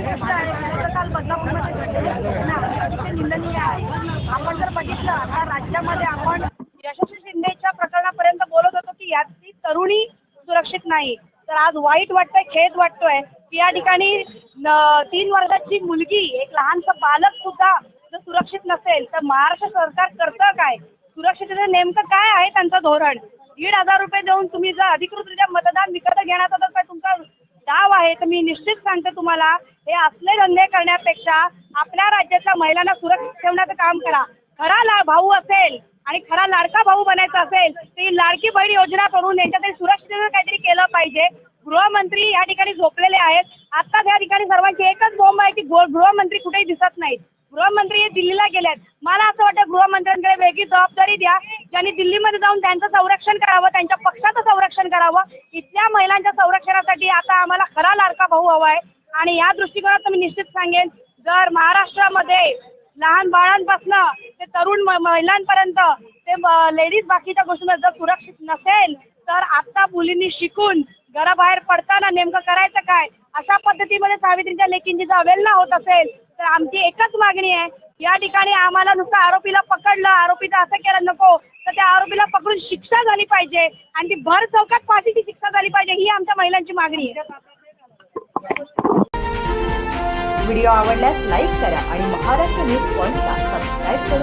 गोष्ट आहे काल बदलापूरमध्ये घडलेली घटना अतिशय निंदनीय आहे आपण जर बघितलं तर राज्यामध्ये आपण यशस्वी शिंदेच्या प्रकरणापर्यंत बोलत होतो की यातली तरुणी सुरक्षित नाही. तर आज वाईट वाटतंय खेद वाटतोय की या ठिकाणी तीन वर्षाची मुलगी एक लहानसा बालक सुद्धा जर सुरक्षित नसेल. तर महाराष्ट्र सरकार करतं काय? सुरक्षिततेचं नेमकं काय आहे? त्यांचं धोरण. दीड हजार रुपये देऊन तुम्ही जर अधिकृतरित्या मतदान विकत घेण्याचा तर तुमचा आहे तर मी निश्चित सांगते तुम्हाला हे असले धंदे करण्यापेक्षा आपल्या राज्याच्या महिलांना सुरक्षित ठेवण्याचं काम करा. खरा ला भाऊ असेल आणि खरा लाडका भाऊ बनायचा असेल तर ही लाडकी बहीण योजना करून यांच्यातरी सुरक्षिततेचं काहीतरी केलं पाहिजे. गृहमंत्री या ठिकाणी झोपलेले आहेत. आता या ठिकाणी सर्वांची एकच बोंब आहे की गृहमंत्री कुठेही दिसत नाहीत. गृहमंत्री हे दिल्लीला गेलेत. मला असं वाटतं गृहमंत्र्यांकडे वेगळी जबाबदारी द्या. ज्यांनी दिल्लीमध्ये जाऊन त्यांचं संरक्षण करावं त्यांच्या पक्षाचं संरक्षण करावं. इथल्या महिलांच्या संरक्षणासाठी आता आम्हाला खरा लाडका भाऊ हवा आहे. आणि या दृष्टिकोनात मी निश्चित सांगेन जर महाराष्ट्रामध्ये लहान बाळांपासून ते तरुण महिलांपर्यंत ते लेडीज बाकीच्या गोष्टींमध्ये जर सुरक्षित नसेल तर आता मुलींनी शिकून घराबाहेर पडताना नेमकं करायचं काय? अशा पद्धतीमध्ये सावित्रीच्या लेकींची जर अवेलना होत असेल. तर आमची एकच मागणी आहे या ठिकाणी आम्हाला नुसतं आरोपीला पकडलं आरोपीचं असं केलं नको तर त्या आरोपीला पकडून शिक्षा झाली पाहिजे आणि ती भर चौकात फाशीची शिक्षा झाली पाहिजे ही आमच्या महिलांची मागणी आहे. व्हिडिओ आवडल्यास लाईक करा आणि महाराष्ट्र न्यूज पॉइंटला सबस्क्राईब करा